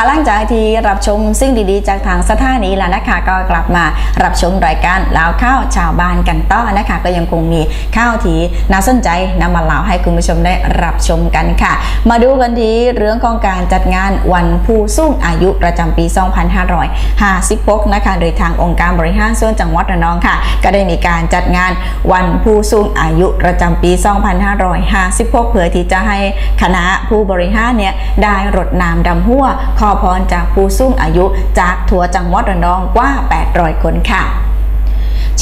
ค่ะหลังจากที่รับชมสิ่งดีๆ จากทางสถานีแล้วนะคะ ก็กลับมารับชมรายการลาวข้าวชาวบ้านกันต่อนะคะ ก็ยังคงมีข้าวที่น่าสนใจนำมาเล่าให้คุณผู้ชมได้รับชมกันค่ะ มาดูกันที่เรื่องของการจัดงานวันผู้สูงอายุประจำปี 2556 นะคะ โดยทางองค์การบริหารส่วนจังหวัดระนองค่ะ ก็ได้มีการจัดงานวันผู้สูงอายุประจำปี 2556 เพื่อที่จะให้คณะผู้บริหารเนี่ยได้รดน้ำดำหัวขออพรจากผู้สูงอายุจากทั่วจังหวัดระนองกว่า 800 คนค่ะ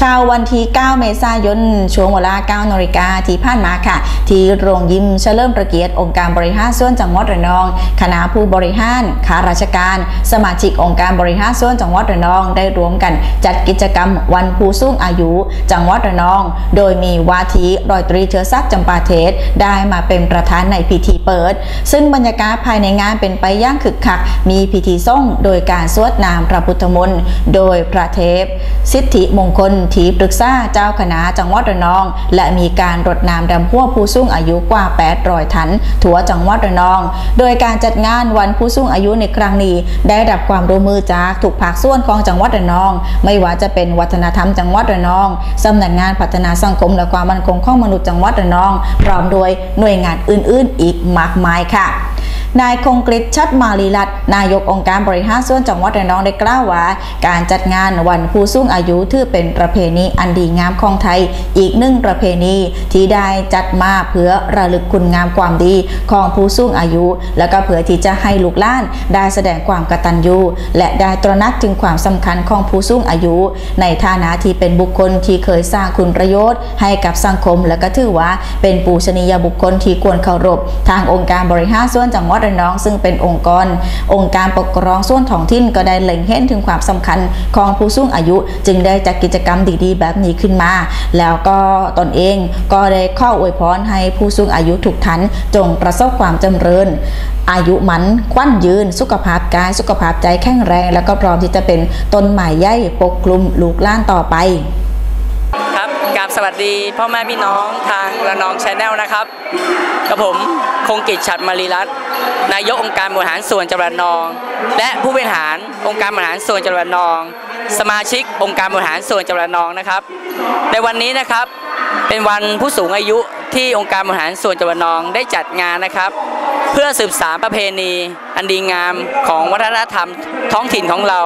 เช้าวันที่ 9 เมษายน ช่วงเวลา 9นาฬิกาที่ผ่านมาค่ะ ที่โรงยิมเฉลิมพระเกียรติองค์การบริหารส่วนจังหวัดระนอง คณะผู้บริหารข้าราชการ สมาชิกองค์การบริหารส่วนจังหวัดระนองได้รวมกันจัดกิจกรรมวันผู้สูงอายุ จังหวัดระนอง โดยมีวาทีรอยตรีเชื้อซักจำปาเทศ ได้มาเป็นประธานในพิธีเปิด ซึ่งบรรยากาศภายในงานเป็นไปอย่างคึกคัก มีพิธีส่งโดยการสวดนามพระพุทธมนต์ โดยพระเทพ สิทธิมงคลทีปรึกษาเจ้าคณะจังหวัดระนอง และมีการรดน้ำดำหัวผู้สูงอายุกว่า 800ทันทั่วจังหวัดระนอง โดยการจัดงานวันผู้สูงอายุในครั้งนี้ ได้รับความร่วมมือจากทุกภาคส่วนของจังหวัดระนอง ไม่ว่าจะเป็นวัฒนธรรมจังหวัดระนองสำนักงานพัฒนาสังคมและความมั่นคงของมนุษย์จังหวัดระนอง พร้อมโดยหน่วยงานอื่น ๆ อีกมากมายค่ะ นายคงกฤษชัดมาลีรัตน์นายกองค์การบริหารส่วนจังหวัดระนองได้กล่าวว่า การจัดงานวันผู้สูงอายุถือเป็นประเพณีอันดีงามของไทย อีกหนึ่งประเพณีที่ได้จัดมาเพื่อระลึกคุณงามความดีของผู้สูงอายุ และก็เพื่อที่จะให้ลูกหลานได้แสดงความกตัญญูและได้ตระหนักถึงความสำคัญของผู้สูงอายุ ในฐานะที่เป็นบุคคลที่เคยสร้างคุณประโยชน์ ให้กับสังคม และก็ถือว่าเป็นปูชนียบุคคลที่ควรเคารพ ทางองค์การบริหารส่วนจังหวัดระนอง ซึ่งเป็นองค์กร องค์การปกครองส่วนท้องถิ่นก็ได้เล็งเห็นถึงความสำคัญของผู้สูงอายุ จึงได้จัดกิจกรรมดีๆ แบบนี้ขึ้นมา แล้วก็ตนเองก็ได้ข้ออวยพรให้ผู้สูงอายุทุกท่านจงประสบความจำเริญอายุมันควันยืน สุขภาพกาย สุขภาพใจแข็งแรง แล้วก็พร้อมที่จะเป็นต้นไม้ใหญ่ปกคลุมลูกหล้านต่อไป สวัสดีพ่อแม่พี่น้องทางระนองชาแนลนะครับกับผมคงกิจฉัดมารีรัตน์นายกองค์การบริหารส่วนจังหวัดระนอง และผู้บริหารองค์การบริหารส่วนจังหวัดระนอง สมาชิกองค์การบริหารส่วนจังหวัดระนองนะครับ ในวันนี้นะครับเป็นวันผู้สูงอายุที่องค์การบริหารส่วนจังหวัดระนองได้จัดงานนะครับ เพื่อสืบสานประเพณี อันดีงามของวัฒนธรรมท้องถิ่นของเรา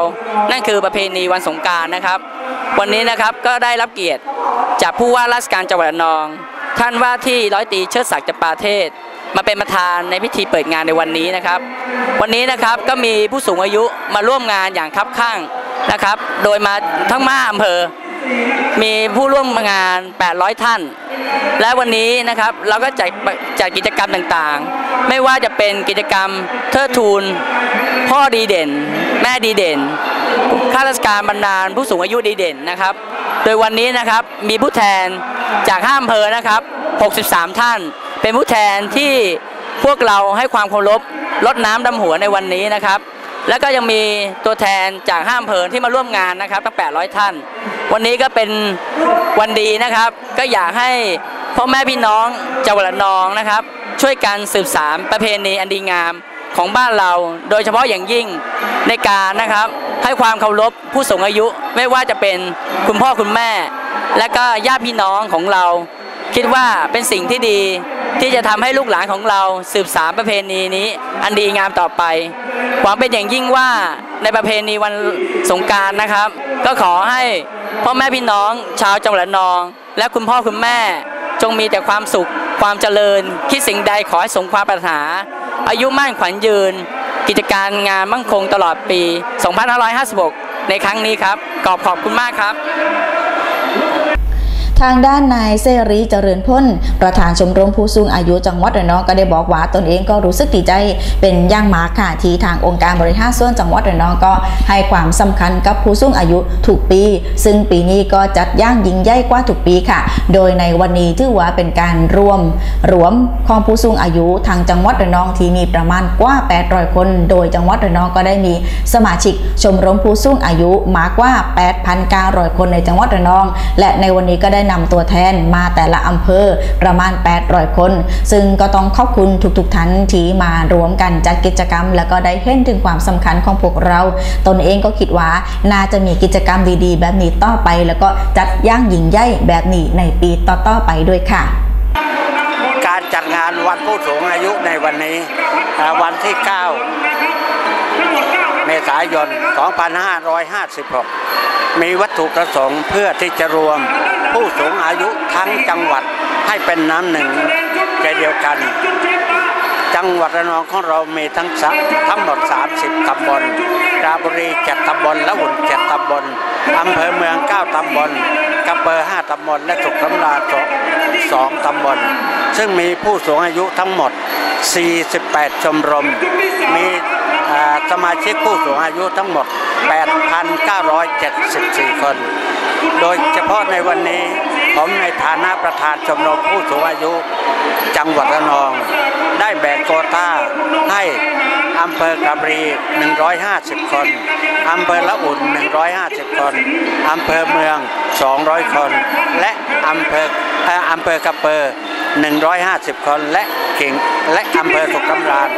นั่นคือประเพณีวันสงการนะครับ วันนี้นะครับก็ได้รับเกียรติจากผู้ว่าราชการจังหวัดระนอง ท่านว่าที่ร้อยตีเชิดศักดิ์จำปาเทศ มาเป็นประธานในพิธีเปิดงานในวันนี้นะครับ วันนี้นะครับก็มีผู้สูงอายุมาร่วมงานอย่างคับข้างนะครับ โดยมาทั้งมาอำเภอ มีผู้ร่วมงาน 800 ท่าน และวันนี้นะครับเราก็จัดจัดกิจกรรมต่างๆ ไม่ว่าจะเป็นกิจกรรมเทิดทูน พ่อดีเด่น แม่ดีเด่นข้าราชการบรรดาลผู้สูงอายุดีเด่นนะครับ โดยวันนี้นะครับมีผู้แทนจากห้าอำเภอนะครับ 63 ท่าน เป็นผู้แทนที่พวกเราให้ความเคารพลดน้ำดำหัวในวันนี้นะครับ แล้วก็ยังมีตัวแทนจากห้าอำเภอที่มาร่วมงานนะครับตั้ง 800 ท่าน วันนี้ก็เป็นวันดีนะครับ ก็อยากให้พ่อแม่พี่น้องจังหวัดระนองนะครับ ช่วยกันสืบสานประเพณีอันดีงามของบ้านเรา โดยเฉพาะอย่างยิ่งในการนะครับ ให้ความเคารพผู้สูงอายุไม่ว่าจะเป็นคุณพ่อคุณแม่ และก็ญาติพี่น้องของเรา คิดว่าเป็นสิ่งที่ดีที่จะทำให้ลูกหลานของเราสืบสานประเพณีนี้ อันดีงามต่อไป หวังเป็นอย่างยิ่งว่าในประเพณีวันสงการนะครับ ก็ขอให้พ่อแม่พี่น้องชาวจังหวัดนอง และคุณพ่อคุณแม่จงมีแต่ความสุขความเจริญ คิดสิ่งใดขอให้สมความปรารถนา อายุมั่นขวัญยืน กิจการงานมั่งคงตลอดปี 2556 ในครั้งนี้ครับ ขอบขอบคุณมากครับ ทางด้านนายเสรีเจริญพ้น ประธานชมรมผู้สูงอายุจังหวัดระนองก็ได้บอกว่าตนเองก็รู้สึกดีใจเป็นย่างมาค่ะที่ทางองค์การบริหารส่วนจังหวัดระนองก็ให้ความสำคัญกับผู้สูงอายุทุกปี ซึ่งปีนี้ก็จัดย่างยิงใหญ่กว่าทุกปีค่ะ โดยในวันนี้ถือว่าเป็นการรวมรวมของผู้สูงอายุทางจังหวัดระนองที่มีประมาณกว่า 800 คน โดยจังหวัดระนองก็ได้มีสมาชิกชมรมผู้สูงอายุมากกว่า 8,900 คนในจังหวัดระนอง และในวันนี้ก็ได้นำตัวแทนมาแต่ละอำเภอประมาณ 800 คน ซึ่งก็ต้องขอบคุณทุกๆท่านที่มารวมกันจัดกิจกรรม แล้วก็ได้เห็นถึงความสำคัญของพวกเรา ตนเองก็คิดว่าน่าจะมีกิจกรรมดีๆ แบบนี้ต่อไป แล้วก็จัดย่างหญิงใหญ่แบบนี้ในปีต่อๆไปด้วยค่ะ การจัดงานวันผู้สูงอายุในวันนี้วันที่ 9 เมษายน 2556 มีวัตถุประสงค์เพื่อที่จะรวมผู้สูงอายุทั้งจังหวัดให้เป็นน้ำหนึ่งใจเดียวกัน จังหวัดระนองของเรามีทั้งทั้งหมด 30 ตำบลราบุรี7ตำบลละอุ่น7ตำบลอำเภอเมือง 9 ตำบลกระเบอร์5ตำบล และสุขสำราญสองตำบล ซึ่งมีผู้สูงอายุทั้งหมด 48 ชมรม มีสมาชิกผู้สูงอายุทั้งหมด 8,974 คน โดยเฉพาะในวันนี้ผมในฐานะประธานชมรมผู้สูงอายุ จังหวัดระนอง ได้แบ่งโควต้าให้อำเภอกระบรี 150 คน อำเภอละอุ่น 150 คน อำเภอเมือง 200 คน และอำเภอเอ่ออำเภอกระเปอร์ 150 คนและเข่งและอำเภอสุขสำราญ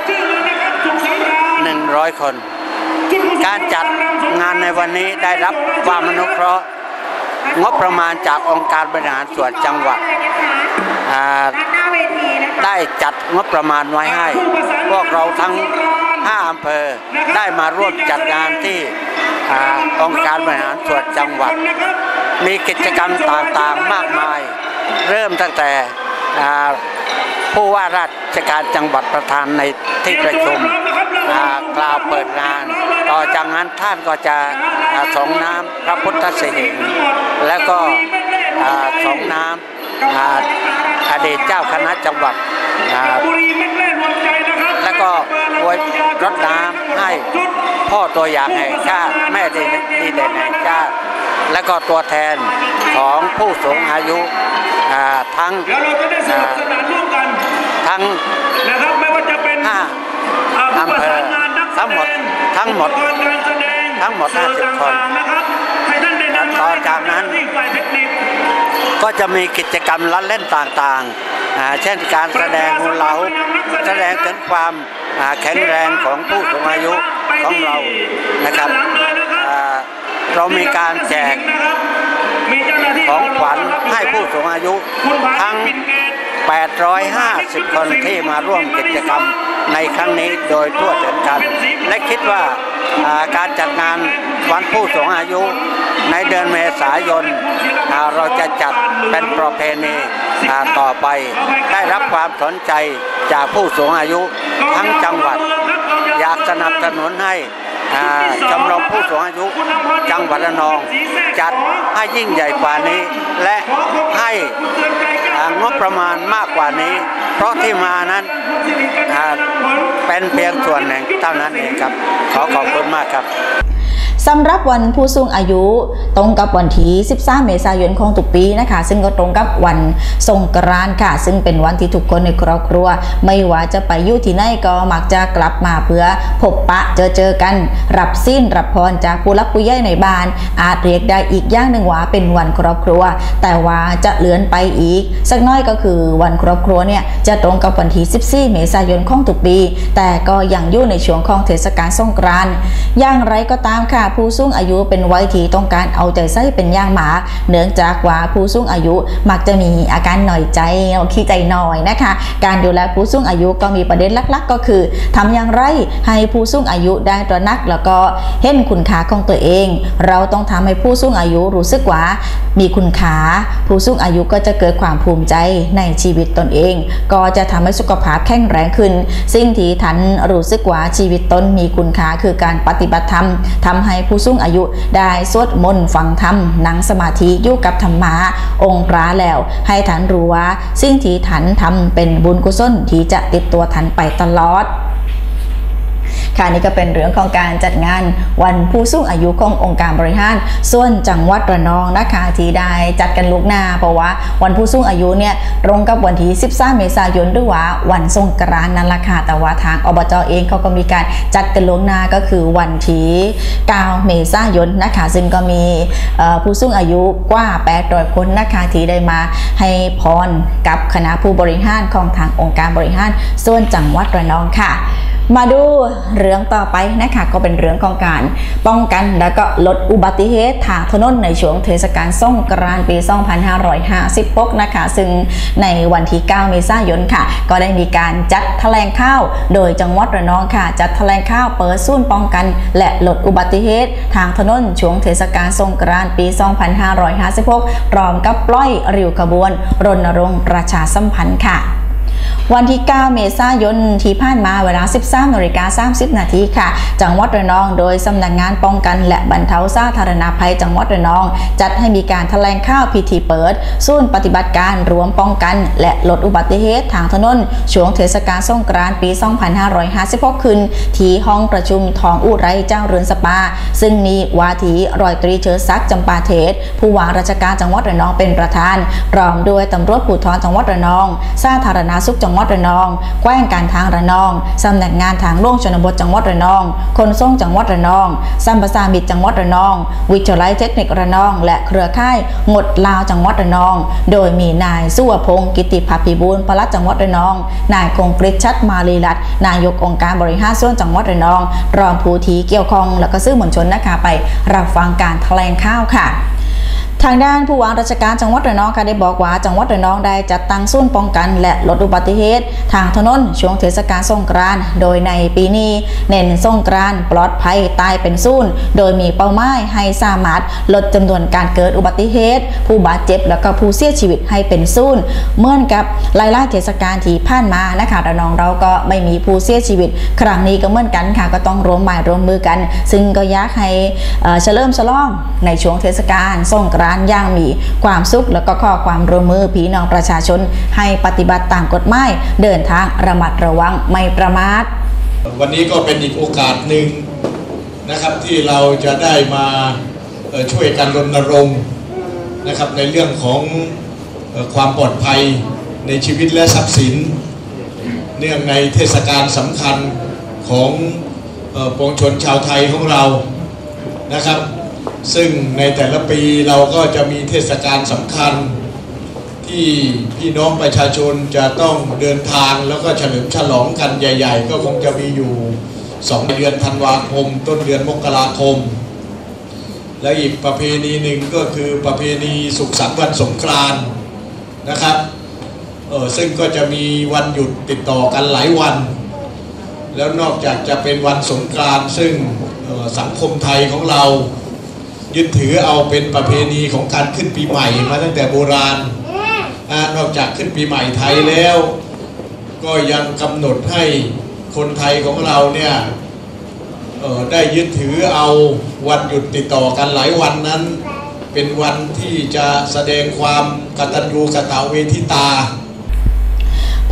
100 คน การจัดงานในวันนี้ได้รับความอนุเคราะห์งบประมาณจากองค์การบริหารส่วนจังหวัดได้จัดงบประมาณไว้ให้ พวกเราทั้ง 5 อำเภอได้มาร่วมจัดงานที่อองค์การบริหารส่วนจังหวัด มีกิจกรรมต่างๆมากมาย เริ่มตั้งแต่ ผู้ว่าราชการจังหวัดประธานในที่ประชุมกล่าวเปิดงาน ต่อจากนั้นท่านก็จะอ่งน้ำพระพุทธเสหิงแล้วก็อ่งน้ำอาอดีตเจ้าคณะจังหวัดแล้วก็อวยรดน้ำให้พ่อตัวอย่างแห่งชาติแม่ดีดีเด่นแห่งชาติ และก็ตัวแทนของผู้สูงอายุอ่าทั้งเดี๋ยวเราจะได้สนุกสนานร่วมกันทั้งนะครับไม่ว่าจะเป็นห้าอ่าผู้อำประเภอสานงานนักแสทั้งหมดดงทั้งหมดอุปกรณ์การแสดงทั้งหมดสื่อ50 คนต่างๆนะครับให้ท่านได้นำมาต่อจากนั้นที่ฝ่ายเทคนิคก็จะมีกิจกรรมละเล่นต่างๆอ่าเช่นการแสดงฮูลาฮุปแสดงถึงความอ่าแข็งแรงของผู้สูงอายุของเรานะครับอ่า เรามีการแจกมีเจ้าหน้าที่ของขวัญให้ผู้สูงอายุทั้ง 850 คนที่มาร่วมกิจกรรมในครั้งนี้โดยทั่วถึงกัน และคิดว่าการจัดงานวันผู้สูงอายุในเดือนเมษายนเราจะจัดเป็นประเพณีต่อไป ได้รับความสนใจจากผู้สูงอายุทั้งจังหวัด อยากสนับสนุนให้ ชมรมผู้สูงอายุจังหวัดระนอง จัดให้ยิ่งใหญ่กว่านี้ และให้งบประมาณมากกว่านี้ เพราะที่มานั้นเป็นเพียงส่วนหนึ่งเท่านั้นเองครับ ขอขอบคุณมากครับ สำหรับวันผู้สูงอายุตรงกับวันที่ 13 เมษายนของทุกปีนะคะ ซึ่งก็ตรงกับวันสงกรานต์ค่ะ ซึ่งเป็นวันที่ทุกคนในครอบครัว ไม่ว่าจะไปอยู่ที่ไหนก็มักจะกลับมาเพื่อพบปะเจอเจอกัน รับสิ้นรับพรจากผู้รักผู้ใหญ่ในบ้าน อาจเรียกได้อีกอย่างหนึ่งว่าเป็นวันครอบครัว แต่ว่าจะเลื่อนไปอีก สักน้อยก็คือวันครอบครัวเนี่ยจะตรงกับวันที่ 14 เมษายนของทุกปี แต่ก็ยังอยู่ในช่วงของเทศกาลสงกรานต์อย่างไรก็ตามค่ะผู้สูงอายุเป็นวัยที่ต้องการเอาใจใส่เป็นอย่างมากเนื่องจากว่าผู้สูงอายุมักจะมีอาการหน่อยใจขี้ใจหน่อยนะคะ การดูแลผู้สูงอายุก็มีประเด็นหลักๆ ก็คือทำอย่างไรให้ผู้สูงอายุได้ตระหนัก แล้วก็เห็นคุณค่าของตัวเอง เราต้องทำให้ผู้สูงอายุรู้สึกว่ามีคุณค่าผู้สูงอายุก็จะเกิดความภูมิใจในชีวิตตนเอง ก็จะทำให้สุขภาพแข็งแรงขึ้น สิ่งที่ทันรู้สึกว่าชีวิตตนมีคุณค่าคือการปฏิบัติธรรมทำให้ผู้สูงอายุได้สวดมนต์ฟังธรรมนั่งสมาธิอยู่กับธรรมะองค์พระแล้ว ให้ฐานรู้ว่าสิ่งที่ฐานทำเป็นบุญกุศลที่จะติดตัวทันไปตลอด ค่ะนี่ก็เป็นเรื่องของการจัดงานวันผู้สูงอายุขององค์การบริหารส่วนจังหวัดระนองนะคะที่ได้จัดกันลูกหน้า เพราะว่าวันผู้สูงอายุเนี่ยตรงกับวันที่ 13 เมษายนหรือว่าวันสงกรานต์นั่นแหละค่ะแต่ว่าทางอบจเองเขาก็มีการจัดกันล่วงหน้าก็คือวันที่9เมษายนนะคะซึ่งก็มีผู้สูงอายุกว่า800คนนะคะที่ได้มาให้พรกับคณะผู้บริหารของทางองค์การบริหารส่วนจังหวัดระนองค่ะมาดูเรื่องต่อไปนะคะก็เป็นเรื่องของการป้องกันแล้วก็ลดอุบัติเหตุทางถนนในช่วงเทศกาลสงกรานต์ปี 2556 นะคะ ซึ่งในวันที่ 9 เมษายนค่ะ ก็ได้มีการจัดแถลงข่าว โดยจังหวัดระนองค่ะ จัดแถลงข่าวเปิดศูนย์ป้องกัน และลดอุบัติเหตุทางถนนช่วงเทศกาลสงกรานต์ปี 2556พร้อมกับปล่อยริ้วขบวนรณรงค์ประชาสัมพันธ์ค่ะ วันที่ 9 เมษายนที่ผ่านมาเวลา 13นาฬิกา30 นาทีค่ะ จังหวัดระนอง โดยสำนักงานป้องกันและบรรเทาสาธารณภัยจังหวัดระนอง จัดให้มีการแถลงข่าวพิธีเปิดศูนย์ปฏิบัติการรวมป้องกัน และลดอุบัติเหตุทางถนนช่วงเทศกาลสงกรานต์ปี 2556 ขึ้น ที่ห้องประชุมทองอุไรเจ้าเรือนสปา ซึ่งมีวาทีรอยตรีเชิดศักดิ์จำปาเทศ ผู้ว่าราชการจังหวัดระนองเป็นประธานพร้อมด้วยตำรวจภูธรจังหวัดระนอง สาธารณสุขจังหวัดระนองแขวงการทางระนองสำนักงานทางหลวงชนบทจังหวัดระนอง คนส่งจังหวัดระนองสัมปทามิตจังหวัดระนอง วิทยาลัยเทคนิคระนอง และเครือข่ายงดลาวจังหวัดระนอง โดยมีนายสุวพงศ์กิติภัพิบูลปลัดจังหวัดระนอง นายคงกฤษชัดมาลีรัตน์นายกองค์การบริหารส่วนจังหวัดระนอง รองผู้ทีเกี่ยวข้องและก็ซื่อมวลชนนะคะไปรับฟังการแถลงข่าวค่ะ ทางด้านผู้ว่าราชการจังหวัดระนองค่ะได้บอกว่าจังหวัดระนองได้จัดตั้งศูนย์ป้องกัน และลดอุบัติเหตุ ทางถนนช่วงเทศกาลสงกรานต์โดยในปีนี้ เน้นสงกรานต์ปลอดภัยตายเป็นศูนย์โดยมีเป้าหมายให้สามารถลดจำนวนการเกิดอุบัติเหตุ ผู้บาดเจ็บแล้วก็ผู้เสียชีวิตให้เป็นศูนย์เมื่อนกับหลายๆเทศกาลที่ผ่านมานะคะระนองเราก็ไม่มีผู้เสียชีวิต ครั้งนี้ก็เหมือนกันค่ะก็ต้องร่วมไม้ร่วมมือกัน ซึ่งก็อยากให้เฉลิมฉลองในช่วงเทศกาลสงกรานต์อย่างมีความสุข แล้วก็ข้อความร่วมมือพี่น้องประชาชนให้ปฏิบัติตามกฎหมายเดินทางระมัดระวังไม่ประมาท วันนี้ก็เป็นอีกโอกาสหนึ่งนะครับที่เราจะได้มาช่วยกันรณรงค์นะครับในเรื่องของความปลอดภัยในชีวิตและทรัพย์สิน เนื่องในเทศกาลสำคัญของปวงชนชาวไทยของเรานะครับ ซึ่งในแต่ละปีเราก็จะมีเทศกาลสำคัญ ที่พี่น้องประชาชนจะต้องเดินทางแล้วก็เฉลิมฉลองกันใหญ่ ๆ ก็คงจะมีอยู่สองเดือนธันวาคม ต้นเดือนมกราคม และอีกประเพณีหนึ่งก็คือประเพณีสุขสันต์วันสงกรานต์นะครับเออซึ่งก็จะมีวันหยุดติดต่อกันหลายวัน แล้วนอกจากจะเป็นวันสงกรานต์ซึ่งออสังคมไทยของเรา ยึดถือเอาเป็นประเพณีของการขึ้นปีใหม่มาตั้งแต่โบราณนอกจากขึ้นปีใหม่ไทยแล้ว ก็ยังกำหนดให้คนไทยของเราเนี่ยได้ยึดถือเอาวันหยุดติดต่อกันหลายวันนั้น เป็นวันที่จะแสดงความกตัญญูกตเวทิตา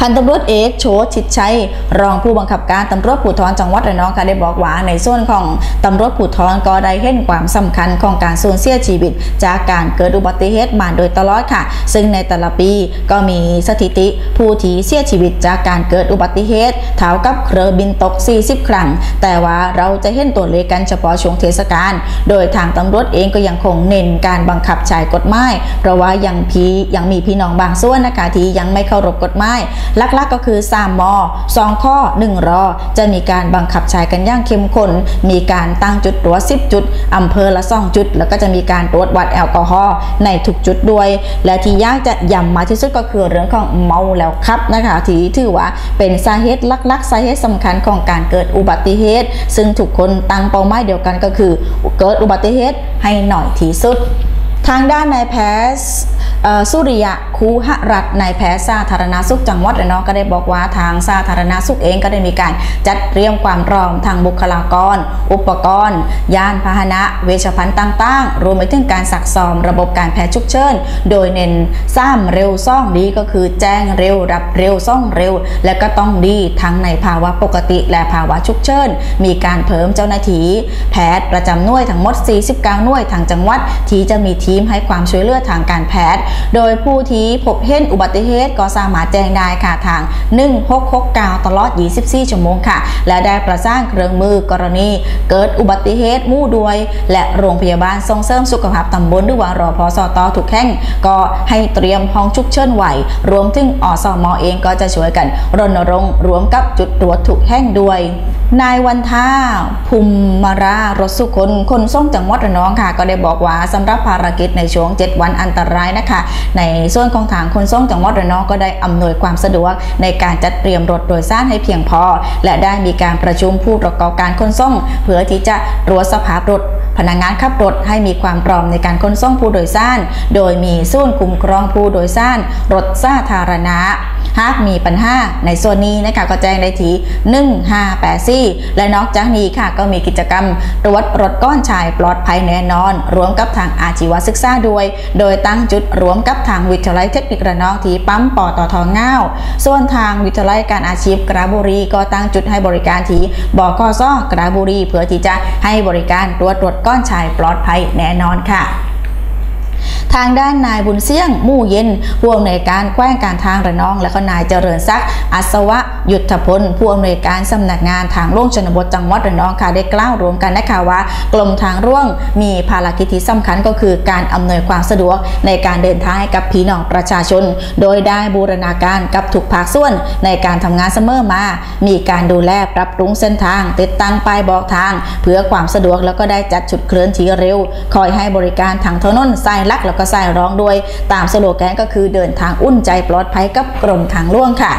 พันตำรวจเอกโชติชิดชัยรองผู้บังคับการตำรวจภูธรจังหวัดระนองค่ะได้บอกว่าในส่วนของตำรวจภูธรก็ได้เห็นความสำคัญของการสูญเสียชีวิต จากการเกิดอุบัติเหตุมาโดยตลอดค่ะ ซึ่งในแต่ละปีก็มีสถิติผู้ที่เสียชีวิตจากการเกิดอุบัติเหตุเท่ากับเครือบินตก 40 ครั้ง แต่ว่าเราจะเห็นตัวเลขกันเฉพาะช่วงเทศกาลโดยทางตำรวจเองก็ยังคงเน้นการบังคับใช้กฎหมายเพราะว่ายังพียังมีพี่น้องบางส่วนนะคะที่ยังไม่เคารพกฎหมายลักๆก็คือ3ม2 ข้อ 1 รอ จะมีการบังคับใช้กันอย่างเข้มข้น มีการตั้งจุดตรวจ10 จุดอำเภอละ2จุด แล้วก็จะมีการตรวจวัดแอลกอฮอล์ในทุกจุดด้วย และที่ยากจะย้ำมาที่สุดก็คือเรื่องของเมาแล้วครับนะคะที่ถือว่าเป็นสาเหตุลักๆสาเหตุสำคัญของการเกิดอุบัติเหตุ ซึ่งทุกคนตั้งเป้าหมายเดียวกันก็คือ เกิดอุบัติเหตุให้หน่อยที่สุด ทางด้านนายแพทย์ สุริยะคูหรัฐนายแพทย์สาธารณสุขจังหวัดระนองก็ได้บอกว่าทางสาธารณสุขเองก็ได้มีการจัดเตรียมความพร้อมทางบุคลากร อุปกรณ์ ยานพาหนะ เวชภัณฑ์ต่างๆ รวมไปถึงการสักซ้อมระบบการแพทย์ฉุกเฉินโดยเน้นซ้ำเร็วซ่องดีก็คือแจ้งเร็วรับเร็วซ่องเร็ว และก็ต้องดีทั้งในภาวะปกติและภาวะฉุกเฉินมีการเพิ่มเจ้าหน้าที่แพทย์ประจำหน่วยทั้งหมด 49 หน่วยทางจังหวัดที่จะมีทีมให้ความช่วยเหลือทางการแพทย์โดยผู้ที่พบเห็นอุบัติเหตุก็สามารถแจ้งได้ค่ะทาง 1669 ตลอด 24 ชั่วโมงค่ะ และได้ประสานเครื่องมือกรณีเกิดอุบัติเหตุมู่ด้วย และโรงพยาบาลส่งเสริมสุขภาพตำบลหรือว่ารอพอสตทุกแห่งก็ให้เตรียมห้องฉุกเฉินไหว รวมถึงอสมเองก็จะช่วยกัน รณรงค์รวมกับจุดตรวจทุกแห่งด้วยนายวันท่าภูมิมารารสุคนคนส่งจังหวัดระนองค่ะ ก็ได้บอกว่าสำหรับภารกิจในช่วง 7 วันอันตรายนะคะในส่วนของทางคนส่งจังหวัดระนองก็ได้อำนวยความสะดวกในการจัดเตรียมรถโดยสารให้เพียงพอ และได้มีการประชุมผู้ประกอบการขนส่ง เพื่อที่จะตรวจสภาพรถพนักงานขับรถให้มีความพร้อมในการขนส่งผู้โดยสาร โดยมีส่วนคุ้มครองผู้โดยสารรถสาธารณะ หากมีปัญหาในส่วนนี้นะคะก็แจ้งได้ที่ 1584 และนอกจากนี้ค่ะก็มีกิจกรรมตรวจรถก้อนชายปลอดภัยแน่นอน รวมกับทางอาชีวศึกษาด้วย โดยตั้งจุดรวมกับทางวิทยาลัยเทคนิคระนองที่ปั๊มปอตทเงาส่วนทางวิทยาลัยการอาชีพกระบุรีก็ตั้งจุดให้บริการที่บกซกระบุรี เพื่อที่จะให้บริการตรวจรถก้อนชายปลอดภัยแน่นอนค่ะ ทางด้านนายบุญเสี่ยง มู่เย็นผู้อำนวยการแขวงการทางระนอง และก็นายเจริญศักดิ์อัศวะยุทธพลผู้อำนวยการสำนักงานทางหลวงชนบทจังหวัดระนองค่ะได้กล่าวรวมกันนะคะว่ากรมทางหลวงมีภารกิจที่สำคัญก็คือการอำนวยความสะดวกในการเดินทางให้กับพี่น้องประชาชน โดยได้บูรณาการกับทุกภาคส่วนในการทำงานเสมอมา มีการดูแลปรับปรุงเส้นทาง ติดตั้งป้ายบอกทาง เพื่อความสะดวกแล้วก็ได้จัดจุดเคลื่อนที่เร็ว คอยให้บริการทางถนนสายลักแล้วก็สายร้องด้วยตามสโลแกนก็คือเดินทางอุ่นใจปลอดภัยกับกรมทางหลวงค่ะ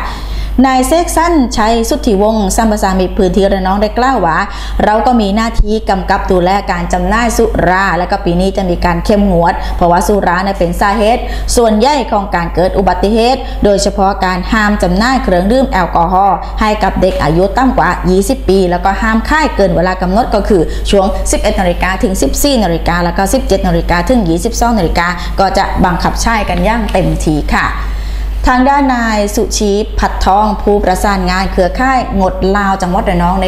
นายเซกสั้นชัยสุทธิวงศ์สัมปสามิพื้นที่ระนองได้กล่าวว่า เราก็มีหน้าที่กำกับดูแลการจำหน่ายสุรา และก็ปีนี้จะมีการเข้มงวด เพราะว่าสุราเนี่ยเป็นสาเหตุส่วนใหญ่ของการเกิดอุบัติเหตุ โดยเฉพาะการห้ามจำหน่ายเครื่องดื่มแอลกอฮอล์ให้กับเด็กอายุต่ำกว่า 20 ปี แล้วก็ห้ามค่ายเกินเวลากำหนดก็คือช่วง 11นาฬิกาถึง 14นาฬิกาแล้วก็ 17นาฬิกาถึง 22นาฬิกาก็จะบังคับใช้กันอย่างเต็มทีค่ะ ทางด้านนายสุชีผัดทองผู้ประสานงานเครือข่ายงดลาวจังหวัดระนองใน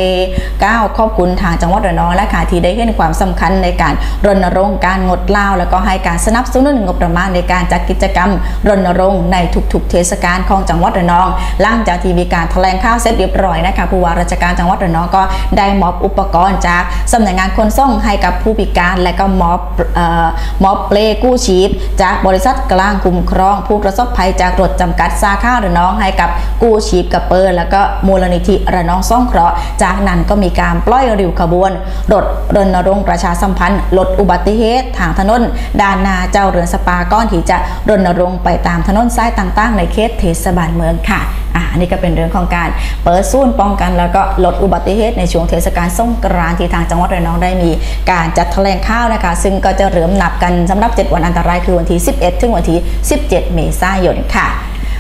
ก้าวขอบคุณทางจังหวัดระนองและค่ะที่ได้เห็นความสำคัญในการรณรงค์การงดลาว แล้วก็ให้การสนับสนุนงบประมาณในการจัดกิจกรรมรณรงค์ในทุกๆ เทศกาลของจังหวัดระนองหลังจากที่มีการแถลงข่าวเสร็จเรียบร้อยนะคะผู้ว่าราชการจังหวัดระนองก็ได้มอบอุปกรณ์จากสำนักงานขนส่งให้กับผู้พิการ และก็มอบเอ่อมอบเปลกู้ชีพ จากบริษัทกลางคุ้มครอง ผู้ประสบภัยจากรถจำกัดสาขาระนองให้กับกู้ชีพกระเปิลแล้วก็มูลนิธิระนองซ่องเคราะห์จากนั้นก็มีการปล่อยริวขบวนรถรณรงค์ประชาสัมพันธ์ ลดอุบัติเหตุทางถนนด้านนาเจ้าเรือนสปาก้อนที่จะรณรงค์ไปตามถนนสายต่างๆ ในเขตเทศบาลเมืองค่ะอันนี้ก็เป็นเรื่องของการเปิดศูนย์ป้องกันแล้วก็ลดอุบัติเหตุในช่วงเทศกาลสงกรานต์ที่ทางจังหวัดระนองได้มี การจัดแถลงข่าวนะคะ ซึ่งก็จะเริ่มนับกันสำหรับ 7 วันอันตรายคือวันที่ 11 ถึงวันที่ 17 เมษายนค่ะ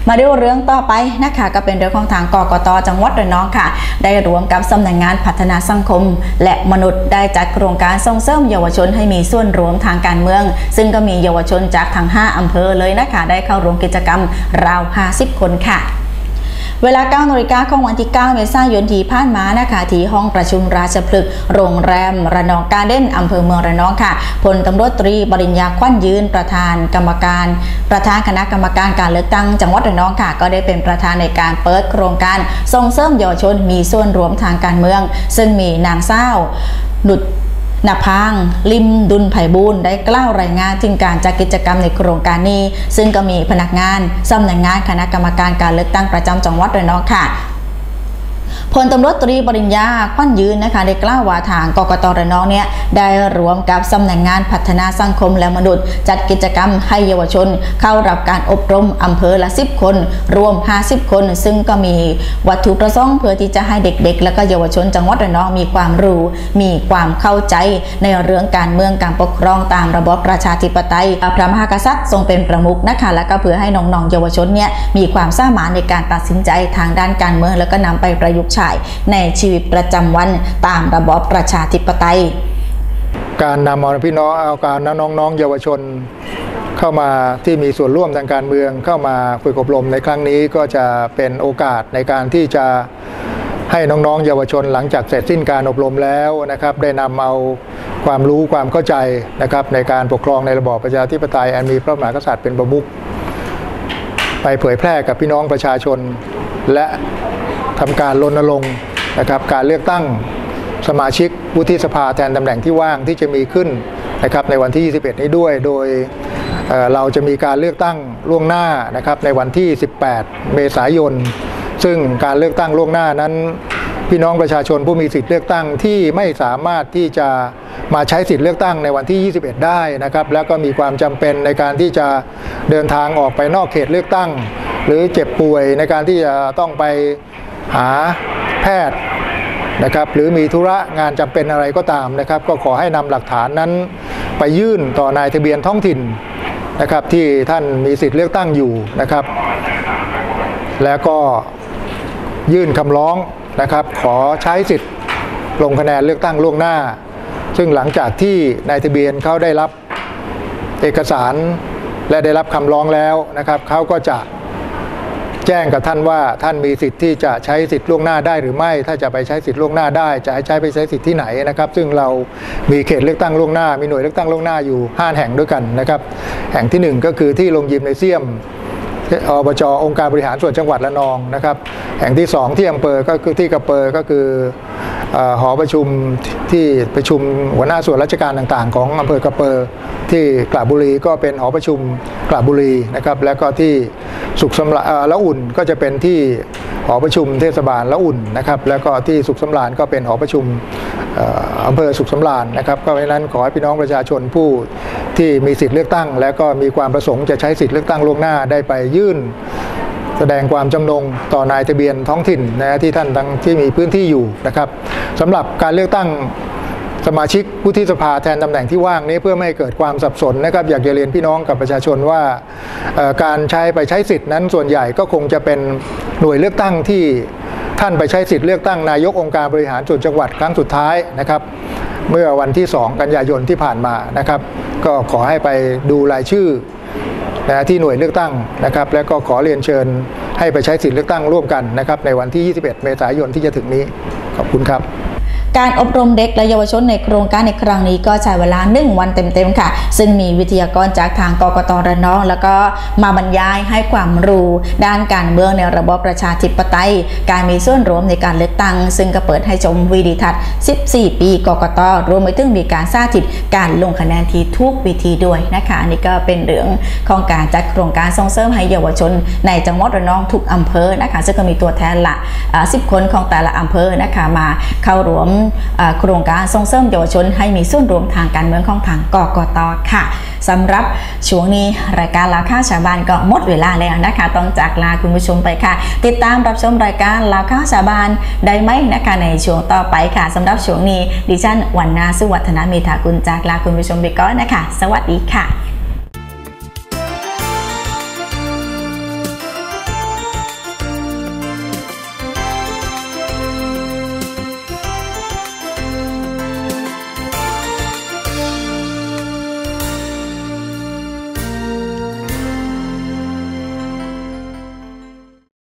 มาดูเรื่องต่อไปนะคะก็เป็นเรื่องของทางกกตจังหวัดระนองค่ะ ได้รวมกับสำนักงงานพัฒนาสังคม และมนุษย์ได้จัดโครงการส่งเสริมเยาวชนให้มีส่วนร่วมทางการเมือง ซึ่งก็มีเยาวชนจากทั้ง5อำเภอเลยนะคะ ได้เข้าร่วมกิจกรรมราว 50 คนค่ะ เวลา9นาฬิกาของวันที่ 9 เมษายนที่ผ่านมานะคะที่ห้องประชุมราชพฤกษ์โรงแรมระนองการ์เด้นอำเภอเมืองระนองค่ะพลตำรวจตรีปริญญาควันยืนประธานกรรมการ ประธานคณะกรรมการการเลือกตั้งจังหวัดระนองค่ะ ก็ได้เป็นประธานในการเปิดโครงการส่งเสริมเยาวชนมีส่วนรวมทางการเมือง ซึ่งมีนางเศร้าหนุด นพังลิมดุลไผ่บูลย์ได้กล่าวรายงานถึงการจัดกิจกรรมในโครงการนี้ ซึ่งก็มีพนักงานสำนักงานคณะกรรมการการเลือกตั้งประจำจังหวัดระนองค่ะ พลตำรวจตรีปริญญาควันยืนนะคะได้กล่าวว่าทางกกตระนองเนี่ยได้รวมกับสำนักงงานพัฒนาสังคมและมนุษย์ จัดกิจกรรมให้เยาวชน เข้ารับการอบรมอำเภอละ 10 คน รวม 50 คน ซึ่งก็มีวัตถุประสงค์เพื่อที่จะให้เด็กๆ และก็เยาวชนจังหวัดระนองมีความรู้ มีความเข้าใจในเรื่องการเมืองการปกครองตามระบอบประชาธิปไตยพระมหากษัตริย์ทรงเป็นประมุขนะคะและก็เพื่อให้น้องๆเยาวชนเนี่ยมีความสามารถในการตัดสินใจทางด้านการเมืองแล้วก็นำไปประยุกต์ใช้ในชีวิตประจำวันตามระบอบประชาธิปไตย การนำเอาพี่น้องเอาการนำน้องๆ เยาวชนเข้ามาที่มีส่วนร่วมทางการเมืองเข้ามาฝึกอบรมในครั้งนี้ก็จะเป็นโอกาสในการที่จะให้น้องๆ เยาวชนหลังจากเสร็จสิ้นการอบรมแล้วนะครับ ได้นำเอาความรู้ความเข้าใจนะครับ ในการปกครองในระบอบประชาธิปไตยอันมีพระมหากษัตริย์เป็นประมุขไปเผยแพร่กับพี่น้องประชาชน และ ทำการรณรงค์นะครับการเลือกตั้งสมาชิกวุฒิสภาแทนตำแหน่งที่ว่างที่จะมีขึ้นนะครับในวันที่ 21 นี้ด้วย โดยเเราจะมีการเลือกตั้งล่วงหน้านะครับในวันที่ 18 เมษายน ซึ่งการเลือกตั้งล่วงหน้านั้น พี่น้องประชาชนผู้มีสิทธิ์เลือกตั้งที่ไม่สามารถที่จะมาใช้สิทธิ์เลือกตั้งในวันที่ 21 ได้นะครับแล้วก็มีความจำเป็นในการที่จะเดินทางออกไปนอกเขตเลือกตั้ง หรือเจ็บป่วยในการที่จะต้องไป หาแพทย์นะครับหรือมีธุระงานจำเป็นอะไรก็ตามนะครับ ก็ขอให้นำหลักฐานนั้น ไปยื่นต่อนายทะเบียนท้องถิ่นนะครับ ที่ท่านมีสิทธิ์เลือกตั้งอยู่นะครับ แล้วก็ยื่นคำร้องนะครับ ขอใช้สิทธิ์ลงคะแนนเลือกตั้งล่วงหน้า ซึ่งหลังจากที่นายทะเบียนเขาได้รับเอกสารและได้รับคำร้องแล้วนะครับเขาก็จะ แจ้งกับท่านว่าท่านมีสิทธิ์ที่จะใช้สิทธิ์ล่วงหน้าได้หรือไม่ ถ้าจะไปใช้สิทธิ์ล่วงหน้าได้ จะให้ใช้ไปใช้สิทธิ์ที่ไหนนะครับ ซึ่งเรามีเขตเลือกตั้งล่วงหน้า มีหน่วยเลือกตั้งล่วงหน้าอยู่ 5 แห่งด้วยกันนะครับ แห่งทีหนึ่1 ก็คือที่โรงยิมในเซียมอบจองค์การบริหารส่วนจังหวัดละนองนะครับ แห่งที่ 2 ที่อำเภอก็คือที่กระเปอร์ก็คือ หอประชุมที่ประชุมหัวหน้าส่วนราชการต่างๆ ของอำเภอกระเปอร์ที่กระบุรีก็เป็นหอประชุมกระบุรีนะครับแล้วก็ที่สุขสำราญเอ่อละอุ่นก็จะเป็นที่หอประชุมเทศบาลละอุ่นนะครับแล้วก็ที่สุขสำราญก็เป็นหอประชุมเอ่ออำเภอสุขสำราญนะครับก็เพราะฉะนั้นขอให้พี่น้องประชาชนผู้ที่มีสิทธิ์เลือกตั้ง และก็มีความประสงค์จะใช้สิทธิ์เลือกตั้งล่วงหน้าได้ไปยื่น แสดงความจำนงต่อนายทะเบียนท้องถิ่นนะที่ท่านทั้งที่มีพื้นที่อยู่นะครับสำหรับการเลือกตั้งสมาชิกผู้ที่สภาแทนตำแหน่งที่ว่างนี้เพื่อไม่ให้เกิดความสับสนนะครับอยากจะเรียนพี่น้องกับประชาชนว่าการใช้ไปใช้สิทธินั้นส่วนใหญ่ก็คงจะเป็นหน่วยเลือกตั้งที่ท่านไปใช้สิทธิ์เลือกตั้งนายกองค์การบริหารส่วนจังหวัดครั้งสุดท้ายนะครับ เมื่อวันที่ 2 กันยายนที่ผ่านมานะครับ ก็ขอให้ไปดูรายชื่อ นะที่หน่วยเลือกตั้งนะครับและก็ขอเรียนเชิญให้ไปใช้สิทธิเลือกตั้งร่วมกันนะครับในวันที่ 21 เมษายนที่จะถึงนี้ขอบคุณครับ การอบรมเด็กและเยาวชนในโครงการในครั้งนี้ก็ใช้เวลา1วันเต็มๆค่ะ ซึ่งมีวิทยากรจากทางกกตระนอง แล้วก็มาบรรยายให้ความรู้ด้านการเมืองในระบบประชาธิปไตย การมีส่วนร่วมในการเลือกตั้ง ซึ่งก็เปิดให้ชมวีดีทัศน์ 14 ปีกกตรวมไปถึงมีการสาธิตการลงคะแนนที่ทุกวิธีด้วยนะคะอันนี่ก็เป็นเรื่องของการจัดโครงการส่งเสริมให้เยาวชน ในจังหวัดระนองทุกอำเภอนะคะซึ่งก็มีตัวแทนละ 10 คนของแต่ละอำเภอนะคะมาเข้าร่วมโครงการส่งเสริมเยาวชนให้มีส่วนร่วมทางการเมืองของทางกกตค่ะสำหรับช่วงนี้รายการลาวข้าชาวบ้านก็หมดเวลาแล้วนะคะ ต้องจากลาคุณผู้ชมไปค่ะ ติดตามรับชมรายการลาวข้าชาวบ้านได้ไหมนะคะในช่วงต่อไปค่ะสำหรับช่วงนี้ดิฉันวันนาสุวัฒนาเมธากุลจากลาคุณผู้ชมไปก่อนนะคะ สวัสดีค่ะ